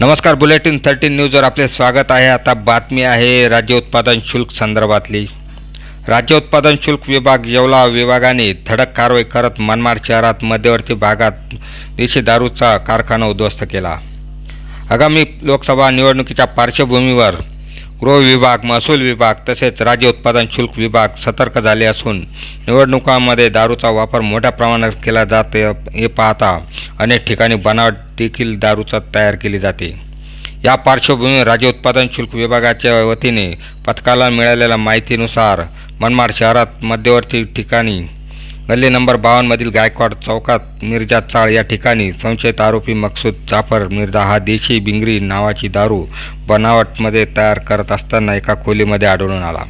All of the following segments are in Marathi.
नमस्कार बुलेटिन थर्टीन न्यूजवर आपले स्वागत आहे. आता बातमी आहे राज्य उत्पादन शुल्क संदर्भातली. राज्य उत्पादन शुल्क विभाग येवला विभागाने धडक कारवाई करत मनमाड शहरात मध्यवर्ती भागात देशी दारूचा कारखाना उद्ध्वस्त केला. आगामी लोकसभा निवडणुकीच्या पार्श्वभूमीवर गृह विभाग महसूल विभाग तसेच राज्य उत्पादन शुल्क विभाग सतर्क झाले असून निवडणुकांमध्ये दारूचा वापर मोठ्या प्रमाणात केला जात हे पाहता अनेक ठिकाणी बनावट देखील दारूचा तयार केली जाते. या पार्श्वभूमीवर राज्य उत्पादन शुल्क विभागाच्या वतीने पथकाला मिळालेल्या माहितीनुसार मनमाड शहरात मध्यवर्ती ठिकाणी गल्ली नंबर बावन्नमधील गायकवाड चौकात मिर्जा चाळ या ठिकाणी संशयित आरोपी मकसूद जाफर मिर्जा हा देशी बिंगरी नावाची दारू बनावटमध्ये तयार करत असताना एका खोलीमध्ये आढळून आला.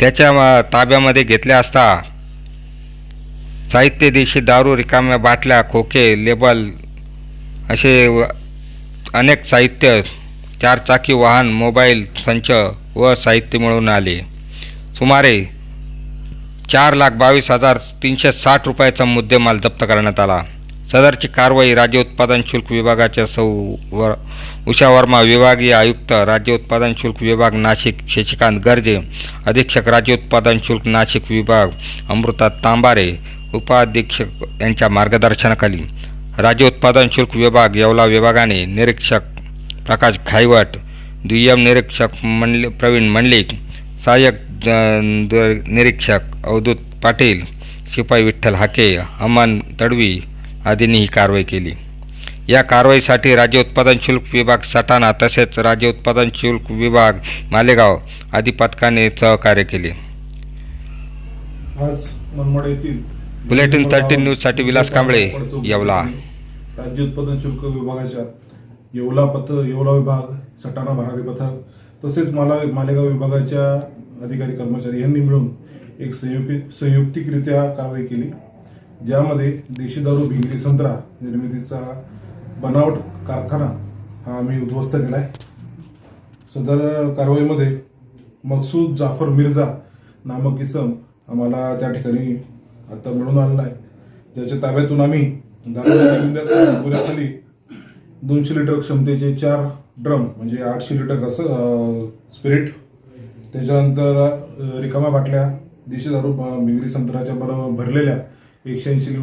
त्याच्या ताब्यामध्ये घेतले असता साहित्य देशी दारू रिकाम्या बाटल्या खोके लेबल असे व- अनेक साहित्य चारचाकी वाहन मोबाईल संच व साहित्य मिळून आले. सुमारे चार लाख बावीस हजार तीनशे साठ रुपयाचा मुद्देमाल जप्त करण्यात आला. सदरची कारवाई राज्य उत्पादन शुल्क विभागाच्या सौ वर उषा वर्मा विभागीय आयुक्त राज्य उत्पादन शुल्क विभाग नाशिक शशिकांत गर्जे अधीक्षक राज्य उत्पादन शुल्क नाशिक विभाग अमृता तांबारे उपाधीक्षक यांच्या मार्गदर्शनाखाली. राज्य उत्पादन शुल्क विभाग येवला विभागाने निरीक्षक प्रकाश घायवट दुय्यम निरीक्षक मंडल प्रवीण मंडलिक सहाय्यक निरीक्षक अवधूत पाटील शिपाई विठ्ठल हाके अमन तडवी आदींनी ही कारवाई केली या कारवाईसाठी राज्य उत्पादन शुल्क विभाग सटाणा तसेच राज्य उत्पादन शुल्क विभाग मालेगाव आदी पथकाने सहकार्य केले बुलेटिन 13 न्यूजसाठी विलास कांबळे, येवला. राज्य उत्पादन शुल्क विभागाच्या येवला पथ येवला विभाग सटाणा भरारी पथक तसेच माला मालेगाव विभागाच्या अधिकारी कर्मचारी यांनी मिळून एक संयुक्त संयुक्तिकरित्या कारवाई केली. ज्यामध्ये देशी दारू भिंगरी संत्रा निर्मितीचा बनावट कारखाना हा आम्ही उद्ध्वस्त केला आहे सदर कारवाईमध्ये मकसूद जाफर मिर्झा नामक इसम आम्हाला त्या ठिकाणी आता मिळून आलेला आहे. ज्याच्या ताब्यातून आम्ही दारू गुन्ह्याखाली दोनशे लिटर क्षमतेचे चार ड्रम म्हणजे आठशे लिटर रस स्पिरिट त्याच्यानंतर रिकाम्या बाटल्या देशी दारू मिंगरी संत्राच्या बरं भरलेल्या एकशे ऐंशी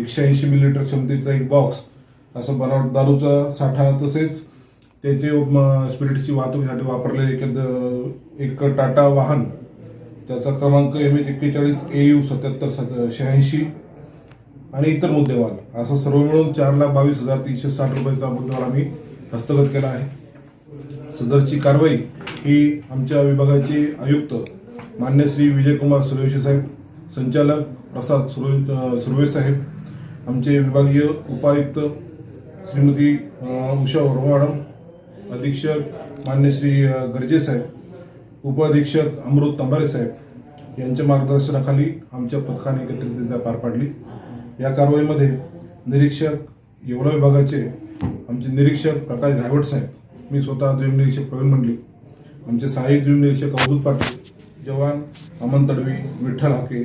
एकशे ऐंशी मिलीलिटर क्षमतेचा एक बॉक्स असं बनावट दारूचा साठा तसेच त्याचे स्पिरिटची वाहतुकीसाठी वापरलेले एक एक टाटा वाहन. त्याचा क्रमांक एम एच एक्केचाळीस ए यू सत्याहत्तर सत शहाऐंशी आणि इतर मुद्देवाल असं सर्व मिळून चार लाख बावीस हजार तीनशे साठ रुपयाचा मुद्देवाल आम्ही हस्तगत केला आहे. सदरची कारवाई ही आमच्या विभागाचे आयुक्त मान्य श्री विजयकुमार सुरवेशी साहेब संचालक प्रसाद सुरवे सुर्वे साहेब आमचे विभागीय उपायुक्त श्रीमती उषा वर्मा मॅडम अधीक्षक मान्य श्री गर्जे साहेब उपाधीक्षक अमृत तांबारे साहेब यांच्या मार्गदर्शनाखाली आमच्या पथकाने एकत्रितरित्या पार पाडली. या कारवाईमध्ये निरीक्षक येवला विभागाचे आमचे निरीक्षक प्रकाश घायवट साहेब मी स्वतः द्विम निरीक्षक प्रवीण मंडली आमचे सहाय्यक निरीक्षक अवधूत पाटील जवान अमन तडवी विठ्ठल हाके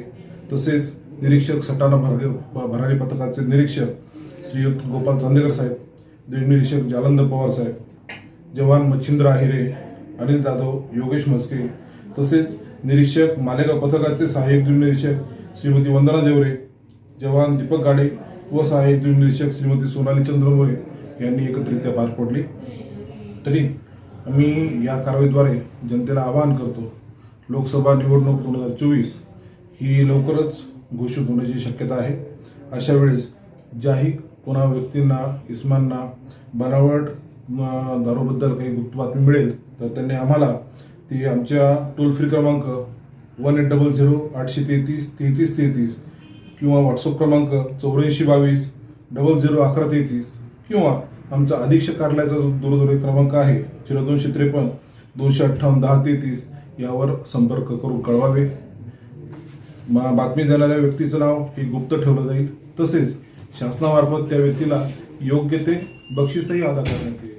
तसेच निरीक्षक सटाणा भरगे भरारी पथकाचे निरीक्षक श्रीयुक्त गोपाल चांदेकर साहेब निरीक्षक जालंधर पवार साहेब जवान मच्छिंद्र आहिरे अनिल जाधव योगेश म्हस्के तसेच निरीक्षक मालेगाव पथकाचे सहाय्यक निरीक्षक श्रीमती वंदना देवरे जवान दीपक गाडे व सहाय्यक निरीक्षक श्रीमती सोनाली चंद्रमोरे यांनी एकत्रित्या पार पडली. तरी आम्ही या कारवाईद्वारे जनतेला आवाहन करतो लोकसभा निवडणूक दोन हजार चोवीस ही लवकरच घोषित होण्याची शक्यता आहे. अशा वेळेस ज्याही कोणा व्यक्तींना इस्मांना बनावट दारूबद्दल काही गुप्त बातमी मिळेल तर त्यांनी आम्हाला ती आमच्या टोल फ्री क्रमांक वन एट डबल झिरो आठशे तेहतीस तेहतीस तेहतीस किंवा व्हॉट्सअप क्रमांक चौऱ्याऐंशी बावीस डबल झिरो अकरा तेहतीस किंवा आमचा अधीक्षक कार्यालयाचा जो दूरध्वनी क्रमांक आहे झिरो दोनशे त्रेपन्न दोनशे अठ्ठावन्न दहा तेहतीस यावर संपर्क करून कळवावे. मा- बातमी देणाऱ्या व्यक्तीचं नाव हे गुप्त ठेवलं जाईल. तसेच शासनामार्फत त्या व्यक्तीला योग्य ते बक्षीसही अदा करण्यात येईल.